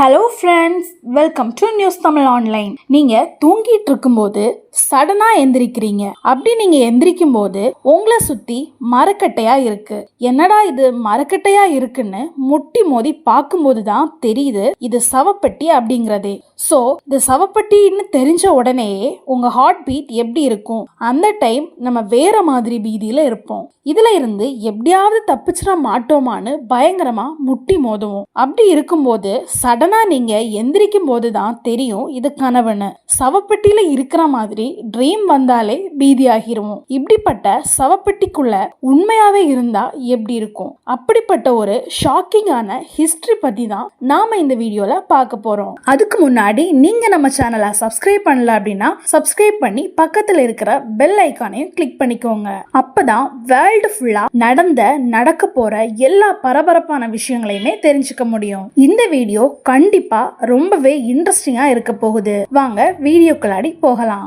Hello friends welcome to news Tamil online நீங்க தூங்கிட்டு இருக்கும்போது சடனா எந்திரிக்கிறீங்க. அப்படி நீங்க எந்திரிக்கும் போது உங்களை சுத்தி மரக்கட்டையா இருக்கு. என்னடா இது மரக்கட்டையா இருக்குன்னு முட்டி மோதி பார்க்கும்போது தான் தெரியுது இது சவப்பட்டி அப்படிங்கறதே. ஸோ இது சவப்பட்டின்னு தெரிஞ்ச உடனேயே உங்க ஹார்ட் பீட் எப்படி இருக்கும்? அந்த டைம் நம்ம வேற மாதிரி பீதியில இருப்போம். இதுல இருந்து எப்படியாவது தப்பிச்சிட மாட்டோமான்னு பயங்கரமா முட்டி மோதுவோம். அப்படி இருக்கும்போது சடன் நீங்க எந்திரிக்கும் போது தான் தெரியும் இது கனவுன்னு சவப்பெட்டியில இருக்கிற மாதிரி ட்ரீம் வந்தாலே பீதி ஆகிருவோம் இப்படிப்பட்ட சவப்பெட்டிக்குள்ள உண்மையாவே இருந்தா எப்படி இருக்கும்? அப்படிப்பட்ட ஒரு ஷாக்கிங்கான ஹிஸ்டரி பத்தி தான் நாம இந்த வீடியோல பார்க்க போறோம். அதுக்கு முன்னாடி நீங்க நம்ம சேனலை சப்ஸ்கிரைப் பண்ணல அப்படின்னா சப்ஸ்கிரைப் பண்ணி பக்கத்துல இருக்கிற பெல் ஐக்கானையும் கிளிக் பண்ணிக்கோங்க. அப்பதான் வேர்ல்டு ஃபுல்லா நடந்த நடக்க போற எல்லா பரபரப்பான விஷயங்களையுமே தெரிஞ்சுக்க முடியும். இந்த வீடியோ கண்டிப்பா ரொம்பவே இன்ட்ரெஸ்டிங்கா இருக்க போகுது. வாங்க வீடியோக்குள்ளாடி போகலாம்.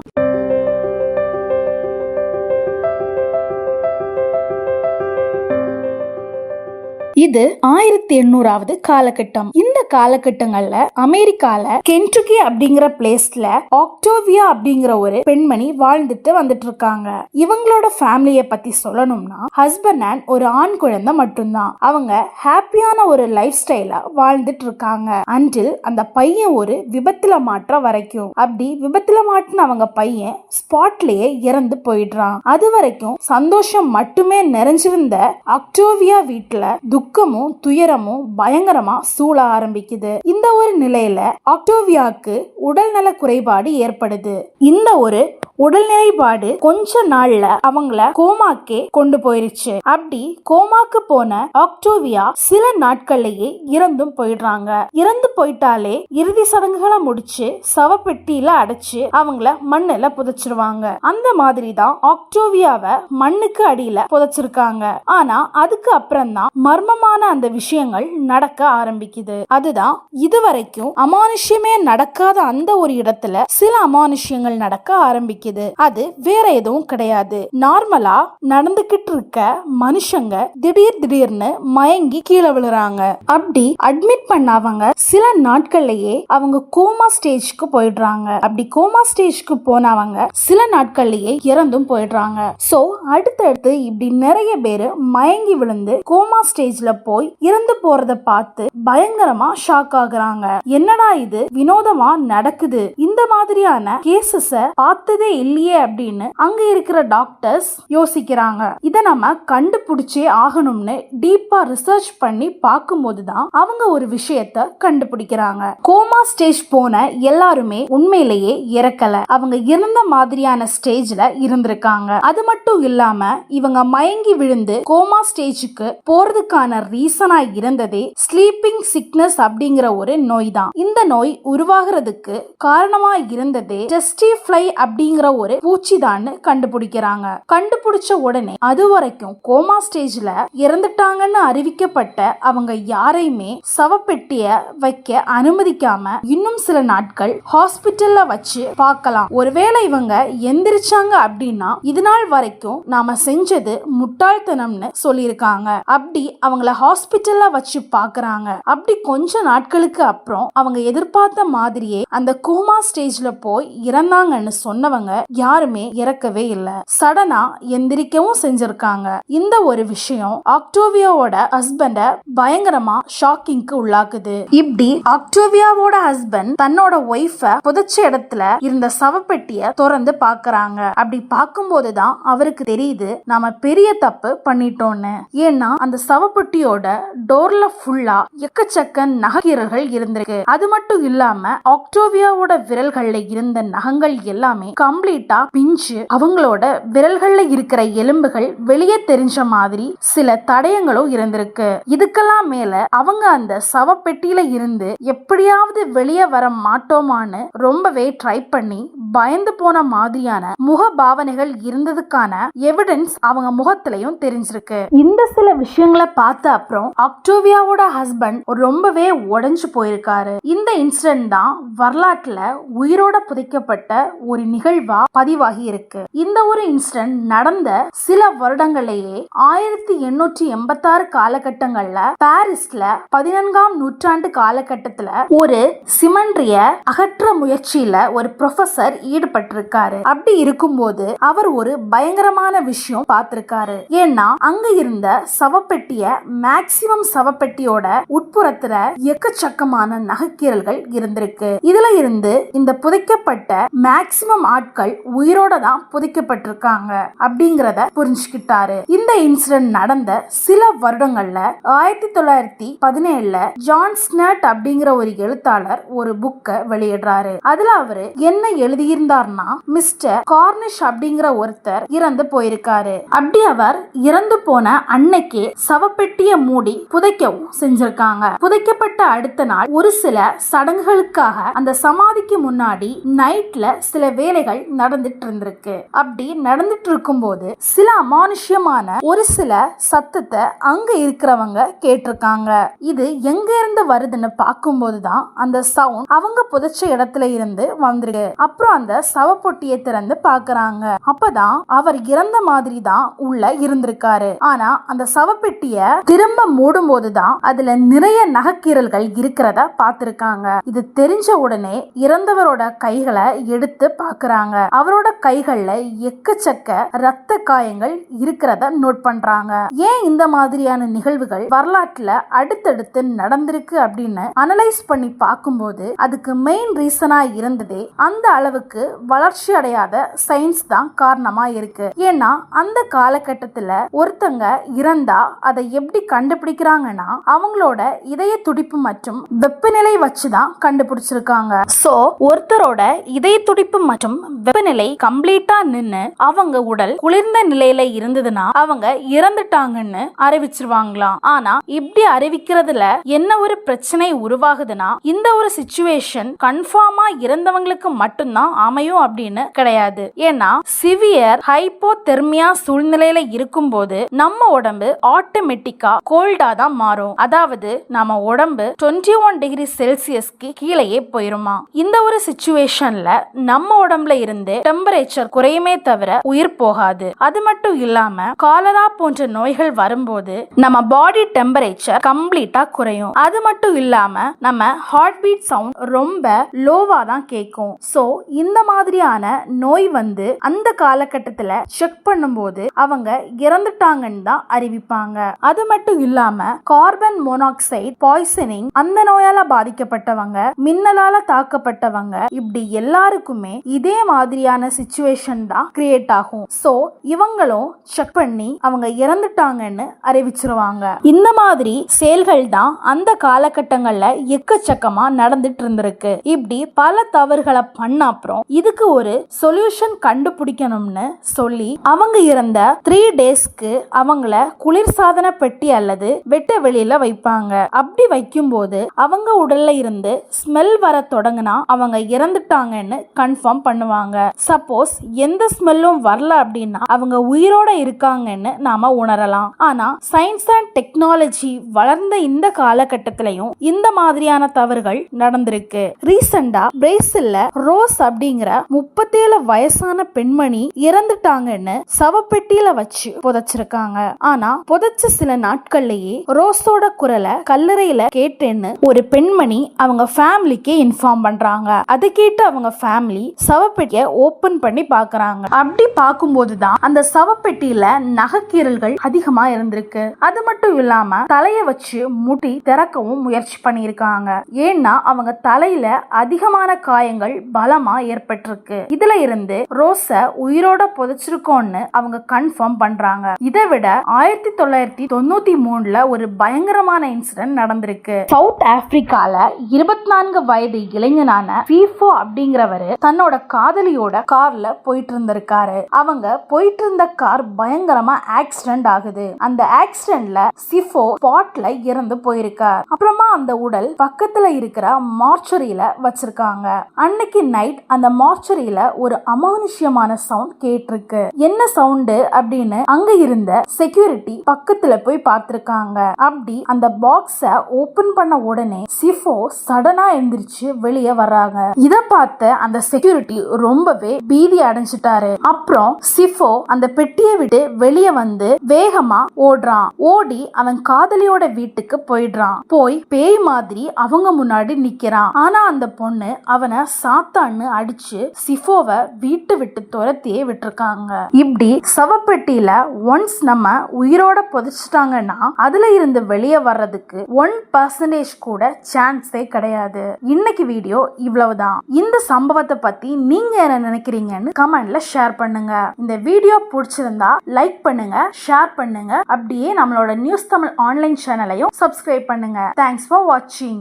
இது ஆயிரத்தி எண்ணூறாவது காலகட்டம். இந்த காலகட்டங்கள்ல அமெரிக்கால கென்டுக்கி அப்படிங்கிற பிளேஸ்ல ஆக்டோவியா அப்படிங்கிற ஒரு பெண்மணி வாழ்ந்துட்டு வந்துட்டு இருக்காங்க இவங்களோட ஃபேமிலிய பத்தி சொல்லணும்னா ஹஸ்பண்ட் அண்ட் ஒரு ஆண் குழந்தை மட்டும்தான். அவங்க ஹாப்பியான ஒரு லைஃப் ஸ்டைல வாழ்ந்துட்டு இருக்காங்க அன்றில் அந்த பையன் ஒரு விபத்துல மாற்ற வரைக்கும். அப்படி விபத்துல மாட்டின அவங்க பையன் ஸ்பாட்லயே இறந்து போயிடுறான். அது வரைக்கும் சந்தோஷம் மட்டுமே நிறைஞ்சிருந்த அக்டோவியா வீட்டுல துக்கமும் துயரமும் பயங்கரமா சூழ ஆரம்பிக்குது. இந்த ஒரு நிலையில அக்டோவியாக்கு உடல்நல குறைபாடு ஏற்படுது. இந்த ஒரு உடல்நிலைப்பாடு கொஞ்ச நாள்ல அவங்கள கோமாக்கே கொண்டு போயிருச்சு. அப்படி கோமாக்கு போன ஆக்டோவியா சில நாட்கள்லயே இறந்தும் போயிடுறாங்க. இறந்து போயிட்டாலே இறுதி சடங்குகளை முடிச்சு சவப்பெட்டியில அடைச்சு அவங்கள மண்ணுல புதைச்சிருவாங்க. அந்த மாதிரி தான் ஆக்டோவியாவை மண்ணுக்கு அடியில புதைச்சிருக்காங்க. ஆனா அதுக்கு அப்புறம் தான் மர்மமான அந்த விஷயங்கள் நடக்க ஆரம்பிக்குது. அதுதான் இதுவரைக்கும் அமானுஷ்யமே நடக்காத அந்த ஒரு இடத்துல சில அமானுஷ்யங்கள் நடக்க ஆரம்பிக்குது. அது வேற எதுவும் கிடையாது. நார்மலா நடந்துகிட்டு இருக்க மனுஷங்க திடீர் திடீர்னு மயங்கி கீழே விழுறாங்க. அப்படி அட்மிட் பண்ணவங்க சில நாட்கள்லயே அவங்க கோமா ஸ்டேஜ்க்கு போயிடுறாங்க. அப்படி கோமா ஸ்டேஜ்க்கு போனவங்க சில நாட்கள்லயே இறந்தும் போயிடுறாங்க. சோ அடுத்தடுத்து இப்படி நிறைய பேரு மயங்கி விழுந்து கோமா ஸ்டேஜ்ல போய் இறந்து போறத பார்த்து பயங்கரமா ஷாக் ஆகுறாங்க. என்னடா இது? வினோதமா நடக்குது. இந்த மாதிரியான கேசஸ பார்த்ததே இல்லையே அப்படின்னு அங்க இருக்கிற டாக்டர்ஸ் யோசிக்கிறாங்க. இத நம்ம கண்டுபிடிச்சே ஆகணும்னு டீப்பா ரிசர்ச் பண்ணி பார்க்கும்போது தான் அவங்க ஒரு விஷயத்த கண்டுபிடிக்கிறாங்க. கோமா ஸ்டேஜ் போன எல்லாருமே உண்மையிலேயே இறக்கல. அவங்க இருந்த மாதிரியான ஸ்டேஜ்ல இருந்திருக்காங்க. அது மட்டும் இல்லாம இவங்க மயங்கி விழுந்து கோமா ஸ்டேஜுக்கு போறதுக்கான ரீசனா இருந்ததே ஸ்லீப்பிங் சிக்னஸ் அப்படிங்கிற ஒரு நோய் தான். இந்த நோய் உருவாகிறதுக்கு காரணமா இருந்ததே டெஸ்டிஃப்ளை அப்படிங்கிற ஒரு பூச்சி தான் கண்டுபிடிக்கிறாங்க. கண்டுபிடிச்ச உடனே அது வரைக்கும் கோமா ஸ்டேஜ்ல இறந்துட்டாங்கன்னு அறிவிக்கப்பட்ட அவங்க யாரையுமே சவப்பெட்டிய வைக்க அனுமதிக்காம இன்னும் சில நாட்கள் ஹாஸ்பிட்டல்ல வச்சு பார்க்கலாம். ஒருவேளை இவங்க எந்திரிச்சாங்க அப்படின்னா இது நாள் வரைக்கும் நாம செஞ்சது முட்டாள்தனம்னு சொல்லியிருக்காங்க. அப்படி அவங்கள ஹாஸ்பிட்டல்ல வச்சு பாக்குறாங்க அப்படி கொஞ்ச நாட்களுக்கு அப்புறம் அவங்க எதிர்பார்த்த மாதிரியே அந்த கோமா ஸ்டேஜ்ல போய் இறந்தாங்கன்னு சொன்னவங்க யாருமே இறக்கவே இல்லை. சடனா எந்திரிக்கவும் செஞ்சிருக்காங்க. இந்த ஒரு விஷயம் ஆக்டோவியாவோட ஹஸ்பண்ட பயங்கரமா ஷாக்கிங்க்கு உள்ளாக்குது. இப்படி ஆக்டோவியாவோட ஹஸ்பண்ட் தன்னோட ஒய்ஃப புதைச்ச இடத்துல இருந்த சவப்பெட்டிய திறந்து பாக்குறாங்க. அப்படி பார்க்கும்போதுதான் அவருக்கு தெரியுது நாம பெரிய தப்பு பண்ணிட்டோம்னு ஏன்னா அந்த சவப்பெட்டியோட டோர்ல ஃபுல்லா எக்கச்சக்க நகைகீரல்கள் இருந்திருக்கு. அது மட்டும் இல்லாம ஆக்டோவியாவோட விரல்கள்ல இருந்த நகங்கள் எல்லாமே கம்ப்ளீட்டா பிஞ்சு அவங்களோட விரல்கள்ல இருக்கிற எலும்புகள் வெளியே தெரிஞ்ச மாதிரி சில தடயங்களும் இருந்திருக்கு. இதுக்கெல்லாம் மேல அவங்க அந்த சவப்பெட்டியில இருந்து எப்படியாவது வெளியே வர மாட்டோமான்னு ரொம்பவே ட்ரை பண்ணி பயந்து போன மாதிரியான முக பாவனைகள் இருந்ததுக்கான எவிடன்ஸ் அவங்க முகத்திலையும் தெரிஞ்சிருக்கு. இந்த சில விஷயங்களை பார்த்த அப்புறம் அக்டோவியாவோட ஹஸ்பண்ட் ரொம்பவே உடைஞ்சு போயிருக்காரு. இந்த இன்சிடென்ட் தான் வரலாற்றுல உயிரோட புதைக்கப்பட்ட ஒரு நிகழ்வு பதிவாகி இருக்கு. இந்த ஒரு இன்சிடென்ட் நடந்த சில வருடங்களையே ஆயிரத்தி எண்ணூற்றி எண்பத்தாறு காலகட்டங்கள்ல பாரிஸ்ல பதினான்காம் நூற்றாண்டு காலகட்டத்துல ஒரு சிமன்றிய அகற்ற முயற்சியில ஒரு ப்ரொஃபசர் ஈடுபட்டிருக்காரு. அப்படி இருக்கும்போது அவர் ஒரு பயங்கரமான விஷயம் பார்த்திருக்காரு. ஏன்னா அங்க இருந்த சவப்பெட்டிய மேக்சிமம் சவப்பெட்டியோட உட்புறத்துல எக்கச்சக்கமான நகைக்கீரல்கள் இருந்திருக்கு. இதுல இருந்து இந்த புதைக்கப்பட்ட மேக்சிமம் ஆட்கள் உயிரோட தான் புதைக்கப்பட்டிருக்காங்க அப்படிங்கிறத புரிஞ்சுக்கிட்டாரு. இந்த இன்சிடென்ட் நடந்த சில வருடங்கள்ல ஆயிரத்தி தொள்ளாயிரத்தி பதினேழுல ஜான் ஸ்னட் அப்படிங்கிற ஒரு எழுத்தாளர் ஒரு புக்கை வெளியிடுறாரு. அதுல அவரு என்ன எழுதியிருந்தார்னா மிஸ்டர் கார்னிஷ் அப்படிங்கிற ஒருத்தர் இறந்து போயிருக்காரு. அப்படி அவர் இறந்து போன அன்னைக்கே சவப்பெட்டிய மூடி புதைக்கவும் செஞ்சிருக்காங்க. புதைக்கப்பட்ட அடுத்த நாள் ஒரு சில சடங்குகளுக்காக அந்த சமாதிக்கு முன்னாடி நைட்ல சில வேலைகள் நடந்துட்டு இருந்திருக்கு அப்படி நடந்துட்டு இருக்கும்போது சில அமானுஷ்யமான ஒரு சில சத்தத்தை அங்க இருக்கிறவங்க கேட்டிருக்காங்க. இது எங்க இருந்து வருதுன்னு பார்க்கும்போது தான் அந்த சவுண்ட் அவங்க புதைச்ச இடத்துல இருந்து வந்துருக்கு. அப்புறம் அந்த சவப்பொட்டியை திறந்து பாக்குறாங்க அப்பதான் அவர் இறந்த மாதிரி தான் உள்ள இருந்திருக்காரு. ஆனா அந்த சவப்பெட்டிய திரும்ப மூடும் போதுதான் அதுல நிறைய நகைக்கீரல்கள் இருக்கிறத பார்த்திருக்காங்க. இது தெரிஞ்ச உடனே இறந்தவரோட கைகளை எடுத்து பாக்குறாங்க அவரோட கைகள்ல எக்கச்சக்க ரத்த காயங்கள் இருக்கிறத நோட் பண்றாங்க. ஏன் இந்த மாதிரியான நிகழ்வுகள் வரலாற்றுல அடுத்தடுத்து நடந்திருக்கு அப்படின்னு அனலைஸ் பண்ணி பார்க்கும்போது அதுக்கு மெயின் ரீசனா இருந்ததே அந்த அளவுக்கு வளர்ச்சி அடையாத சயின்ஸ் தான் காரணமா இருக்கு. ஏன்னா அந்த காலகட்டத்துல ஒருத்தங்க இறந்தா அதை எப்படி கண்டுபிடிக்கிறாங்கன்னா அவங்களோட இதய துடிப்பு மற்றும் வெப்பநிலை வச்சுதான் கண்டுபிடிச்சிருக்காங்க. சோ ஒருத்தரோட இதய துடிப்பு மற்றும் வெப்பநிலை கம்ப்ளீட்டா நின்னு அவங்க உடல் குளிர்ந்த நிலையில இருந்ததுன்னா அவங்க இறந்துட்டாங்கன்னு அறிவிச்சிருவாங்களாம். ஆனா இப்படி அறிவிக்கிறதுல என்ன ஒரு பிரச்சனை உருவாகுதுன்னா இந்த ஒரு சுச்சுவேஷன் கன்ஃபார்மா இறந்தவங்களுக்கு மட்டும்தான் அமையும் அப்படின்னு கிடையாது. ஏன்னா சிவியர் ஹைப்போதெர்மியா சூழ்நிலையில இருக்கும்போது நம்ம உடம்பு ஆட்டோமேட்டிக்கா கோல்டா தான் மாறும். அதாவது நம்ம உடம்பு டுவெண்ட்டி ஒன் டிகிரி செல்சியஸ்க்கு கீழேயே போயிருமா. இந்த ஒரு சுச்சுவேஷன்ல நம்ம உடம்புல இருந்து டெம்பரேச்சர் குறையுமே தவிர உயிர் போகாது. அது மட்டும் இல்லாம காலரா போன்ற நோய்கள் வரும்போது நம்ம பாடி டெம்பரேச்சர் கம்ப்ளீட்டா குறையும். அது மட்டும் இல்லாம நம்ம ஹார்ட் பீட் சவுண்ட் ரொம்ப லோவா தான் கேட்கும் சோ இந்த மாதிரியான நோய் வந்து அந்த காலகட்டத்துல செக் பண்ணும்போது அவங்க இறந்துட்டாங்கன்னு தான் அறிவிப்பாங்க. அது மட்டும் இல்லாம கார்பன் மோனாக்சைடு பாய்சனிங் அந்த நோயால பாதிக்கப்பட்டவங்க மின்னலால தாக்கப்பட்டவங்க இப்படி எல்லாருக்குமே இதே மாதிரி மாதிரியான சுச்சுவேஷன் தான் கிரியேட் ஆகும். ஸோ இவங்களும் செக் பண்ணி அவங்க இறந்துட்டாங்கன்னு அறிவிச்சிருவாங்க. இந்த மாதிரி செயல்கள் தான் அந்த காலகட்டங்கள்ல எக்கச்சக்கமா நடந்துட்டு இருந்திருக்கு. இப்படி பல தவறுகளை பண்ண அப்புறம் இதுக்கு ஒரு சொல்யூஷன் கண்டுபிடிக்கணும்னு சொல்லி அவங்க இறந்த த்ரீ டேஸ்க்கு அவங்கள குளிர்சாதன பெட்டி அல்லது வெட்ட வெளியில வைப்பாங்க. அப்படி வைக்கும்போது அவங்க உடல்ல இருந்து ஸ்மெல் வர தொடங்கினா அவங்க இறந்துட்டாங்கன்னு கன்ஃபார்ம் பண்ணுவாங்க. சப்போஸ் எந்த ஸ்மெல்லும் வரல அப்படின்னா அவங்க உயிரோட இருக்காங்கன்னு நாம உணரலாம். ஆனா சயின்ஸ் அண்ட் டெக்னாலஜி வளர்ந்த இந்த காலகட்டத்திலையும் இந்த மாதிரியான தவறுகள் நடந்திருக்கு. ரீசெண்டா பிரேசில்ல ரோஸ் அப்படிங்கிற முப்பத்தேழு வயசான பெண்மணி இறந்துட்டாங்கன்னு சவப்பெட்டியில வச்சு புதைச்சிருக்காங்க. ஆனா புதைச்ச சில நாட்கள்லயே ரோஸோட குரலை கல்லறையில கேட்டேன்னு ஒரு பெண்மணி அவங்க ஃபேமிலிக்கு இன்ஃபார்ம் பண்றாங்க. அதை கேட்டு அவங்க ஃபேமிலி சவப்பெட்டிய ஓபன் பண்ணி பாக்குறாங்க அப்படி பார்க்கும்போது தான் அந்த சவப்பெட்டியில நகைக்கீரல்கள் அதிகமா இருந்திருக்கு. அது மட்டும் இல்லாம தலைய வச்சு முட்டி திறக்கவும் முயற்சி பண்ணியிருக்காங்க. ஏன்னா அவங்க தலையில அதிகமான காயங்கள் பலமா ஏற்பட்டிருக்கு. இதுல இருந்து ரோஸ உயிரோட புதைச்சிருக்கோம்னு அவங்க கன்ஃபார்ம் பண்றாங்க. இதை விட ஆயிரத்தி தொள்ளாயிரத்தி தொண்ணூத்தி மூணுல ஒரு பயங்கரமான இன்சிடென்ட் நடந்திருக்கு. சவுத் ஆப்பிரிக்கால இருபத்தி நான்கு வயது இளைஞனான ஃபீஃபோ அப்படிங்கிறவரு தன்னோட காதலி காதலியோட கார்ல போயிட்டு இருந்திருக்காரு அவங்க போயிட்டு இருந்த கார் பயங்கரமா ஆக்சிடென்ட் ஆகுது. அந்த ஆக்சிடென்ட்ல சிஃபோ ஸ்பாட்ல இறந்து போயிருக்கார். அப்புறமா அந்த உடல் பக்கத்துல இருக்கிற மார்ச்சரியில வச்சிருக்காங்க. அன்னைக்கு நைட் அந்த மார்ச்சரியில ஒரு அமானுஷ்யமான சவுண்ட் கேட்டிருக்கு. என்ன சவுண்டு அப்படின்னு அங்க இருந்த செக்யூரிட்டி பக்கத்துல போய் பார்த்திருக்காங்க. அப்படி அந்த பாக்ஸ ஓபன் பண்ண உடனே சிஃபோ சடனா எந்திரிச்சு வெளியே வர்றாங்க. இத பார்த்த அந்த செக்யூரிட்டி ரொம்பவே பீதி அடைஞ்சிட்டாரு. அப்புறம் சிஃபோ அந்த பெட்டியை விட்டு வெளியே வந்து வேகமா ஓடுறான். ஓடி அவன் காதலியோட வீட்டுக்கு போயிடுறான். போய் பேய் மாதிரி அவங்க முன்னாடி நிக்கிறான். ஆனா அந்த பொண்ணு அவனை சாத்தான்னு அடிச்சு சிஃபோவை வீட்டு விட்டு துரத்தியே விட்டுருக்காங்க. இப்படி சவப்பெட்டியில ஒன்ஸ் நம்ம உயிரோட புதைச்சிட்டாங்கன்னா அதுல இருந்து வெளியே வர்றதுக்கு ஒன் பர்சன்டேஜ் கூட சான்ஸே கிடையாது. இன்னைக்கு வீடியோ இவ்வளவுதான். இந்த சம்பவத்தை பத்தி நீங்க என்ன நினைக்கிறீங்கன்னு கமெண்ட்ல ஷேர் பண்ணுங்க. இந்த வீடியோ பிடிச்சிருந்தா லைக் பண்ணுங்க ஷேர் பண்ணுங்க. அப்படியே நம்மளோட நியூஸ் தமிழ் ஆன்லைன் சேனலையும் சப்ஸ்கிரைப் பண்ணுங்க. தேங்க்ஸ் ஃபார் வாட்சிங்